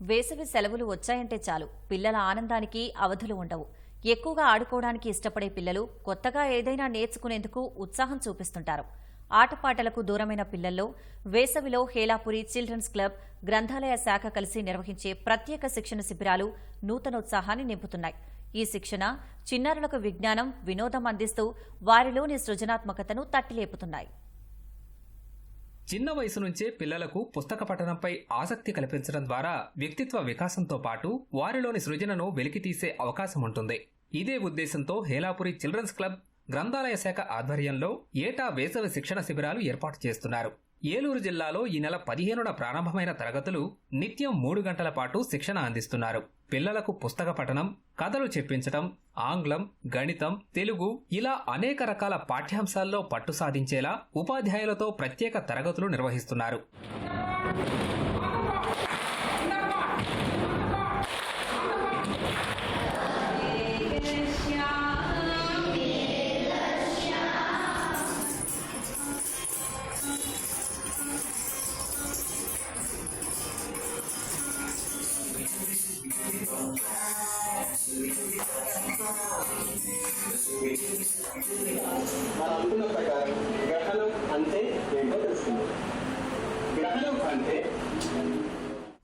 వేసవి సెలవులు వచ్చాయంటే చాలు. పిల్లల ఆనందానికి అవధులు ఉండవు. ఎక్కువగా ఆడుకోవడానికి ఇష్టపడే పిల్లలు కొత్తగా ఏదైనా నేర్చుకునేందుకు ఉత్సాహం చూపిస్తుంటారు. ఆటపాటలకు దూరమైన పిల్లల్లో వేసవిలో హేలాపురి చిల్డ్రన్స్ క్లబ్ గ్రంథాలయ శాఖ కలిసి నిర్వహించే ప్రత్యేక శిక్షణ శిబిరాలు నూతనోత్సాహాన్ని నింపుతున్నాయి. ఈ శిక్షణ చిన్నారులకు విజ్ఞానం వినోదం అందిస్తూ వారిలోని సృజనాత్మకతను తట్టిలేపుతున్నాయి. చిన్న వయసు నుంచే పిల్లలకు పుస్తక పఠనంపై ఆసక్తి కల్పించడం ద్వారా వ్యక్తిత్వ వికాసంతో పాటు వారిలోని సృజనను వెలికితీసే అవకాశం ఉంటుంది. ఇదే ఉద్దేశంతో హేలాపురి చిల్డ్రన్స్ క్లబ్ గ్రంథాలయ శాఖ ఆధ్వర్యంలో ఏటా వేసవి శిక్షణ శిబిరాలు ఏర్పాటు చేస్తున్నారు. ఏలూరు జిల్లాలో ఈ నెల పదిహేనున ప్రారంభమైన తరగతులు నిత్యం మూడు గంటల పాటు శిక్షణ అందిస్తున్నారు. పిల్లలకు పుస్తక పఠనం కథలు చెప్పించటం ఆంగ్లం గణితం తెలుగు ఇలా అనేక రకాల పాఠ్యాంశాల్లో పట్టు సాధించేలా ఉపాధ్యాయులతో ప్రత్యేక తరగతులు నిర్వహిస్తున్నారు.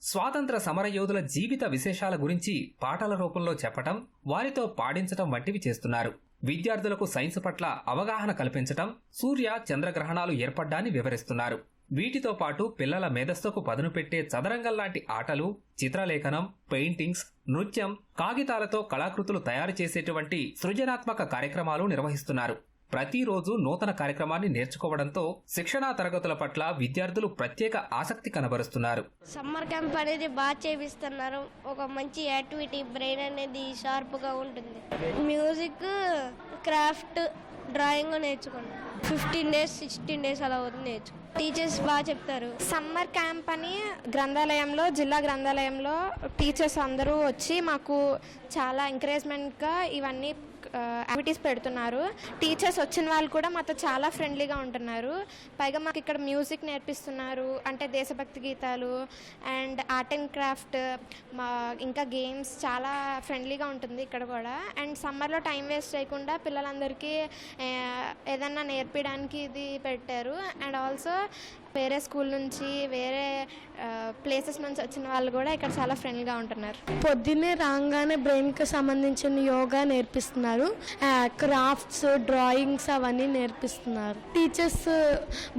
స్వాతంత్ర సమరయోధుల జీవిత విశేషాల గురించి పాటల రూపంలో చెప్పటం వారితో పాడించటం వంటివి చేస్తున్నారు. విద్యార్థులకు సైన్స్ పట్ల అవగాహన కల్పించటం సూర్య చంద్రగ్రహణాలు ఏర్పడ్డాన్ని వివరిస్తున్నారు. వీటితో పాటు పిల్లల మేధస్సుకు పదును పెట్టే చదరంగం లాంటి ఆటలు చిత్రలేఖనం పెయింటింగ్స్ నృత్యం కాగితాలతో కళాకృతులు తయారు చేసేటువంటి సృజనాత్మక కార్యక్రమాలు నిర్వహిస్తున్నారు. ప్రతిరోజు నూతన కార్యక్రమాన్ని నేర్చుకోవడంతో శిక్షణా తరగతుల పట్ల విద్యార్థులు ప్రత్యేక ఆసక్తి కనబరుస్తున్నారు. సమ్మర్ క్యాంప్ అనేది బాగా చేపిస్తున్నారు. ఒక మంచి యాక్టివిటీ బ్రెయిన్ అనేది షార్ప్గా ఉంటుంది. మ్యూజిక్ క్రాఫ్ట్ డ్రాయింగ్ నేర్చుకున్నాను ఫిఫ్టీన్ డేస్ సిక్స్టీన్ డేస్ అలా అవుతుంది నేర్చుకో టీచర్స్ బాగా చెప్తారు. సమ్మర్ క్యాంప్ అని గ్రంథాలయంలో జిల్లా గ్రంథాలయంలో టీచర్స్ అందరూ వచ్చి మాకు చాలా ఎంకరేజ్మెంట్గా ఇవన్నీ యాక్టివిటీస్ పెడుతున్నారు. టీచర్స్ వచ్చిన వాళ్ళు కూడా మాతో చాలా ఫ్రెండ్లీగా ఉంటున్నారు. పైగా మాకు ఇక్కడ మ్యూజిక్ నేర్పిస్తున్నారు. అంటే దేశభక్తి గీతాలు అండ్ ఆర్ట్ అండ్ క్రాఫ్ట్ మా ఇంకా గేమ్స్ చాలా ఫ్రెండ్లీగా ఉంటుంది ఇక్కడ కూడా. అండ్ సమ్మర్లో టైం వేస్ట్ చేయకుండా పిల్లలందరికీ ఏదన్నా నేర్పించడానికి ఇది పెట్టారు. అండ్ ఆల్సో వేరే స్కూల్ నుంచి వేరే ప్లేసెస్ నుంచి వచ్చిన వాళ్ళు కూడా ఇక్కడ చాలా ఫ్రెండ్లీగా ఉంటున్నారు. పొద్దున్నే రాగానే బ్రెయిన్కి సంబంధించిన యోగా నేర్పిస్తున్నారు. క్రాఫ్ట్స్ డ్రాయింగ్స్ అవన్నీ నేర్పిస్తున్నారు. టీచర్స్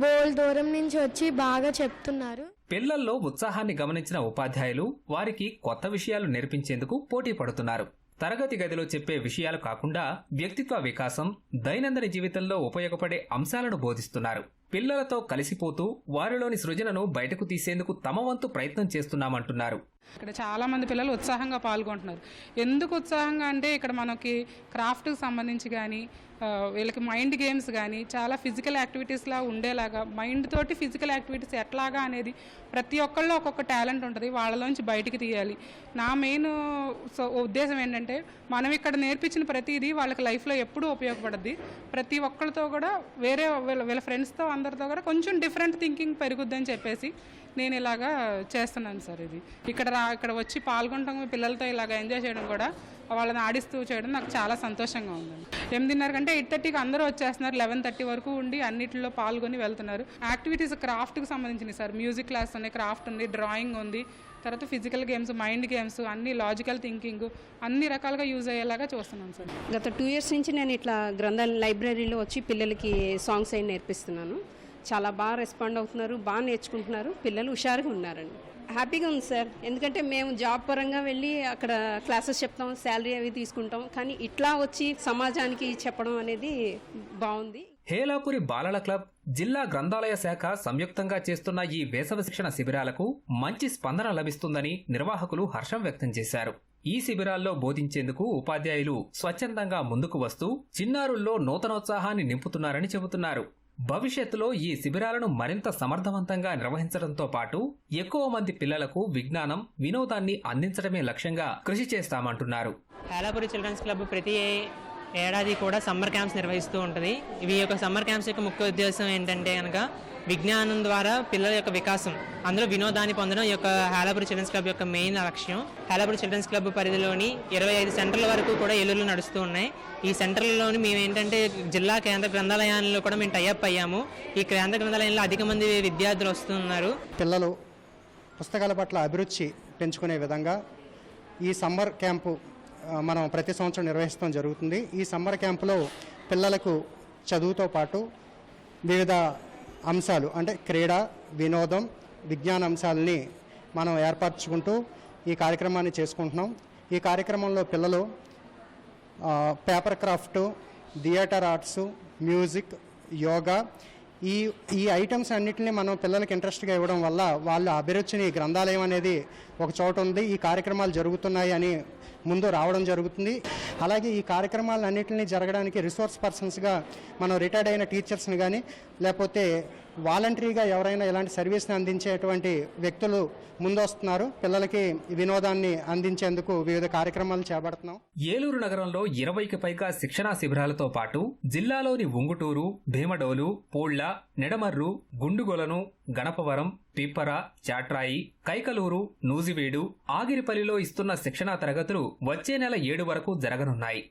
బోల్ దూరం నుంచి వచ్చి బాగా చెప్తున్నారు. పిల్లల్లో ఉత్సాహాన్ని గమనించిన ఉపాధ్యాయులు వారికి కొత్త విషయాలు నేర్పించేందుకు పోటీ పడుతున్నారు. తరగతి గదిలో చెప్పే విషయాలు కాకుండా వ్యక్తిత్వ వికాసం దైనందిన జీవితంలో ఉపయోగపడే అంశాలను బోధిస్తున్నారు. పిల్లలతో కలిసిపోతూ వారిలోని సృజనను బయటకు తీసేందుకు తమ వంతు ప్రయత్నం చేస్తున్నామంటున్నారు. ఇక్కడ చాలా మంది పిల్లలు ఉత్సాహంగా పాల్గొంటున్నారు. ఎందుకు ఉత్సాహంగా అంటే ఇక్కడ మనకి క్రాఫ్ట్కి సంబంధించి కానీ వీళ్ళకి మైండ్ గేమ్స్ కానీ చాలా ఫిజికల్ యాక్టివిటీస్లా ఉండేలాగా మైండ్ తోటి ఫిజికల్ యాక్టివిటీస్ ఎట్లాగా అనేది ప్రతి ఒక్కళ్ళు ఒక్కొక్క టాలెంట్ ఉంటుంది వాళ్ళలోంచి బయటికి తీయాలి. నా మెయిన్ సో ఉద్దేశం ఏంటంటే మనం ఇక్కడ నేర్పించిన ప్రతిదీ వాళ్ళకి లైఫ్లో ఎప్పుడూ ఉపయోగపడుద్ది. ప్రతి ఒక్కరితో కూడా వేరే వీళ్ళ వీళ్ళ ఫ్రెండ్స్తో అందరితో కూడా కొంచెం డిఫరెంట్ థింకింగ్ పెరుగుద్దని చెప్పేసి నేను ఇలాగా చేస్తున్నాను సార్ ఇది. ఇక్కడ రా ఇక్కడ వచ్చి పాల్గొనడం పిల్లలతో ఇలాగ ఎంజాయ్ చేయడం కూడా వాళ్ళని ఆడిస్తూ చేయడం నాకు చాలా సంతోషంగా ఉందండి. ఎనిమిదిన్నర కంటే ఎయిట్ థర్టీకి అందరూ వచ్చేస్తున్నారు లెవెన్ థర్టీ వరకు ఉండి అన్నిటిలో పాల్గొని వెళ్తున్నారు. యాక్టివిటీస్ క్రాఫ్ట్కి సంబంధించినవి సార్. మ్యూజిక్ క్లాస్ ఉన్నాయి క్రాఫ్ట్ ఉంది డ్రాయింగ్ ఉంది తర్వాత ఫిజికల్ గేమ్స్ మైండ్ గేమ్స్ అన్ని లాజికల్ థింకింగ్ అన్ని రకాలుగా యూజ్ అయ్యేలాగా చూస్తున్నాం సార్. గత టూ ఇయర్స్ నుంచి నేను ఇట్లా గ్రంథాల లైబ్రరీలో వచ్చి పిల్లలకి సాంగ్స్ అవి నేర్పిస్తున్నాను. చాలా బాగా రెస్పాండ్ అవుతున్నారు బాగా నేర్చుకుంటున్నారు. పిల్లలు హుషారుగా ఉన్నారండి. హ్యాపీగా ఉంది సార్. ఎందుకంటే మేము జాబ్ పరంగా వెళ్ళి అక్కడ క్లాసెస్ చెప్తాం శాలరీ అవి తీసుకుంటాం. కానీ ఇట్లా వచ్చి సమాజానికి చెప్పడం అనేది బాగుంది. హేలాపురి బాలల క్లబ్ జిల్లా గ్రంథాలయ శాఖ సంయుక్తంగా చేస్తున్న ఈ వేసవి శిక్షణ శిబిరాలకు మంచి స్పందన లభిస్తుందని నిర్వాహకులు హర్షం వ్యక్తం చేశారు. ఈ శిబిరాల్లో బోధించేందుకు ఉపాధ్యాయులు స్వచ్ఛందంగా ముందుకు వస్తూ చిన్నారుల్లో నూతనోత్సాహాన్ని నింపుతున్నారని చెబుతున్నారు. భవిష్యత్తులో ఈ శిబిరాలను మరింత సమర్థవంతంగా నిర్వహించడంతో పాటు ఎక్కువ మంది పిల్లలకు విజ్ఞానం వినోదాన్ని అందించడమే లక్ష్యంగా కృషి చేస్తామంటున్నారు. హేలాపురి చిల్డ్రన్స్ క్లబ్ ప్రతి ఏడాది కూడా సమ్మర్ క్యాంప్స్ నిర్వహిస్తూ ఉంటుంది. ఇవి యొక్క సమ్మర్ క్యాంప్స్ యొక్క ముఖ్య ఉద్దేశం ఏంటంటే కనుక విజ్ఞానం ద్వారా పిల్లల యొక్క వికాసం అందులో వినోదాన్ని పొందడం ఈ యొక్క హాలాపురి చిల్డ్రన్స్ క్లబ్ యొక్క మెయిన్ లక్ష్యం. హాలాపురి చిల్డ్రన్స్ క్లబ్ పరిధిలోని ఇరవై ఐదు సెంటర్ల వరకు కూడా ఎల్లులు నడుస్తూ ఉన్నాయి. ఈ సెంటర్లలోని మేము ఏంటంటే జిల్లా కేంద్ర గ్రంథాలయాల్లో కూడా మేము టైఅప్ అయ్యాము. ఈ కేంద్ర గ్రంథాలయంలో అధిక మంది విద్యార్థులు వస్తున్నారు పిల్లలు పుస్తకాల పట్ల అభిరుచి పెంచుకునే విధంగా ఈ సమ్మర్ క్యాంపు మనం ప్రతి సంవత్సరం నిర్వహిస్తాం జరుగుతుంది. ఈ సమ్మర్ క్యాంపులో పిల్లలకు చదువుతో పాటు వివిధ అంశాలు అంటే క్రీడ వినోదం విజ్ఞాన అంశాలని మనం ఏర్పరచుకుంటూ ఈ కార్యక్రమాన్ని చేసుకుంటున్నాం. ఈ కార్యక్రమంలో పిల్లలు paper craft theatre arts music yoga ఈ ఈ ఐటమ్స్ అన్నిటిని మనం పిల్లలకి ఇంట్రెస్ట్గా ఇవ్వడం వల్ల వాళ్ళ అభిరుచిని గ్రంథాలయం అనేది ఒక చోట ఉంది. ఈ కార్యక్రమాలు జరుగుతున్నాయి అని ముందు రావడం జరుగుతుంది. అలాగే ఈ కార్యక్రమాలన్నింటినీ జరగడానికి రిసోర్స్ పర్సన్స్గా మనం రిటైర్డ్ అయిన టీచర్స్ని కానీ లేకపోతే వాలంటరీగా ఎవరైనా ఇలాంటి సర్వీస్ని అందించేటువంటి వ్యక్తులు ముందొస్తున్నారు. పిల్లలకి వినోదాన్ని అందించేందుకు వివిధ కార్యక్రమాలు చేపడుతున్నాం. ఏలూరు నగరంలో ఇరవైకి పైగా శిక్షణా శిబిరాలతో పాటు జిల్లాలోని ఉంగుటూరు భీమడోలు పోళ్ళ నెడమర్రు గుండుగొలను గణపవరం పిప్పర చాట్రాయి కైకలూరు నూజివీడు ఆగిరిపల్లిలో ఇస్తున్న శిక్షణా తరగతులు వచ్చే నెల ఏడు వరకు జరగనున్నాయి.